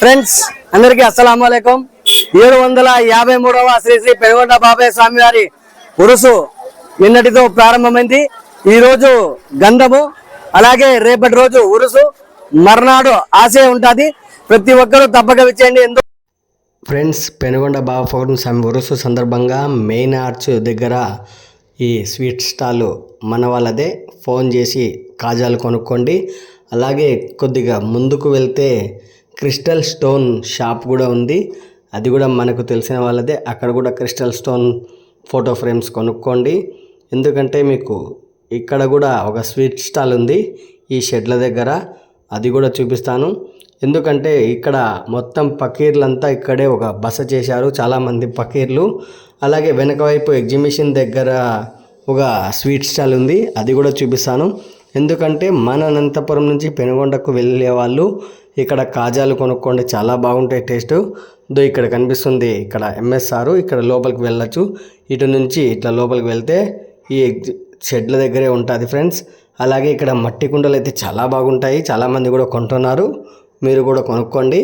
Friends అందరికీ అస్సలం అయికం ఏడు వందల యాభై మూడవ శ్రీ శ్రీ పెనుగొండ బాబాయ్ స్వామి వారి ఉరుసు నిన్నటితో ప్రారంభమైంది. ఈ రోజు గంధము అలాగే రేపటి రోజు ఉరుసు మర్నాడు ఆశయ ఉంటుంది. ప్రతి ఒక్కరూ తప్పక విచ్చేయండి. ఎందుకు ఫ్రెండ్స్ పెనుగొండ బాబా పౌర్ణమి స్వామి ఉరుసు సందర్భంగా మెయిన్ ఆర్చ్ దగ్గర ఈ స్వీట్ స్టాల్ మన వాళ్ళదే. ఫోన్ చేసి కాజాలు కొనుక్కోండి. అలాగే కొద్దిగా ముందుకు వెళ్తే క్రిస్టల్ స్టోన్ షాప్ కూడా ఉంది. అది కూడా మనకు తెలిసిన వాళ్ళదే. అక్కడ కూడా క్రిస్టల్ స్టోన్ ఫోటో ఫ్రేమ్స్ కొనుక్కోండి. ఎందుకంటే మీకు ఇక్కడ కూడా ఒక స్వీట్ స్టాల్ ఉంది ఈ షెడ్ల దగ్గర. అది కూడా చూపిస్తాను. ఎందుకంటే ఇక్కడ మొత్తం పకీర్లంతా ఇక్కడే ఒక బస చేశారు చాలామంది పకీర్లు. అలాగే వెనక వైపు ఎగ్జిబిషన్ దగ్గర ఒక స్వీట్ స్టాల్ ఉంది. అది కూడా చూపిస్తాను. ఎందుకంటే మన అనంతపురం నుంచి పెనుగొండకు వెళ్ళే వాళ్ళు ఇక్కడ కాజాలు కొనుక్కోండి చాలా బాగుంటాయి టేస్ట్ దో ఇక్కడ కనిపిస్తుంది ఇక్కడ ఎంఎస్ఆర్ ఇక్కడ లోపలికి వెళ్ళచ్చు. ఇటు నుంచి ఇట్లా లోపలికి వెళ్తే ఈ షెడ్ల దగ్గరే ఉంటుంది ఫ్రెండ్స్ అలాగే ఇక్కడ మట్టి కుండలు అయితే చాలా బాగుంటాయి చాలామంది కూడా కొంటున్నారు. మీరు కూడా కొనుక్కోండి.